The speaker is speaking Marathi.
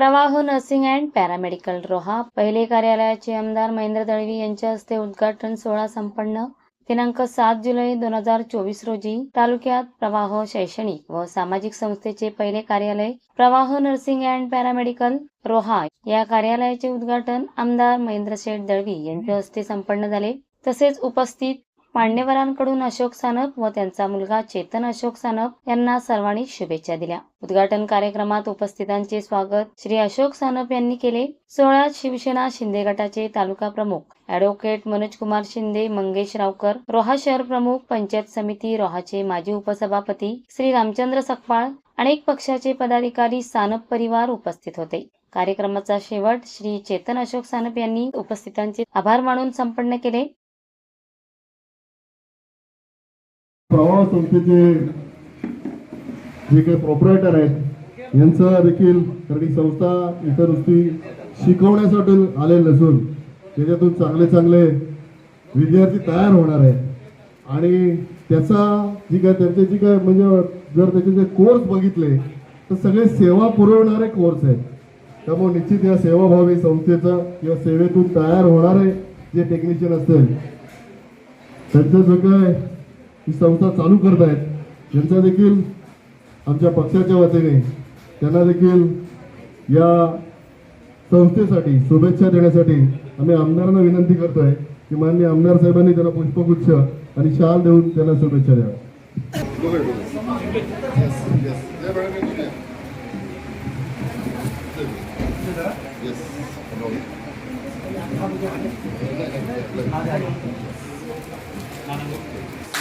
प्रवाह नर्सिंग अँड पॅरामेडिकल रोहा पहिले कार्यालयाचे आमदार महेंद्र दळवी यांच्या हस्ते उद्घाटन सोहळा संपन्न. दिनांक सात जुलै दोन हजार चोवीस रोजी तालुक्यात प्रवाह शैक्षणिक व सामाजिक संस्थेचे पहिले कार्यालय प्रवाह नर्सिंग अँड पॅरामेडिकल रोहा या कार्यालयाचे उद्घाटन आमदार महेंद्र शेठ दळवी यांच्या हस्ते संपन्न झाले. तसेच उपस्थित मान्यवरांकडून अशोक सानप व त्यांचा मुलगा चेतन अशोक सानप यांना सर्वांनी शुभेच्छा दिल्या. उद्घाटन कार्यक्रमात उपस्थितांचे स्वागत श्री अशोक सानप यांनी केले. सोहळ्यात शिवसेना शिंदे गटाचे तालुका प्रमुख ऍडव्होकेट मनोज कुमार शिंदे मंगेश रावकर रोहा शहर प्रमुख पंचायत समिती रोहाचे माजी उपसभापती श्री रामचंद्र सकपाळ अनेक पक्षाचे पदाधिकारी सानप परिवार उपस्थित होते. कार्यक्रमाचा शेवट श्री चेतन अशोक सानप यांनी उपस्थितांचे आभार मानून संपन्न केले. प्रवाह संस्थेचे जे काही प्रॉपरेटर आहेत यांचं देखील कारण ही संस्था इतर नुसती शिकवण्यासाठी आले नसून त्याच्यातून चांगले चांगले विद्यार्थी तयार होणार आहेत. आणि त्याचा जी काय त्यांचे जी काय म्हणजे जर त्याचे जे कोर्स बघितले तर सगळे सेवा पुरवणारे कोर्स आहेत. त्यामुळे निश्चित या सेवाभावी संस्थेचा किंवा सेवेतून तयार होणारे जे टेक्निशियन असतील त्यांचं जो काय ही संस्था चालू करत आहेत. यांचा देखील आमच्या पक्षाच्या वतीने त्यांना देखील या संस्थेसाठी शुभेच्छा देण्यासाठी आम्ही आमदारांना विनंती करतोय की माननीय आमदार साहेबांनी त्यांना पुष्पगुच्छ आणि शाल देऊन त्यांना शुभेच्छा द्याव्या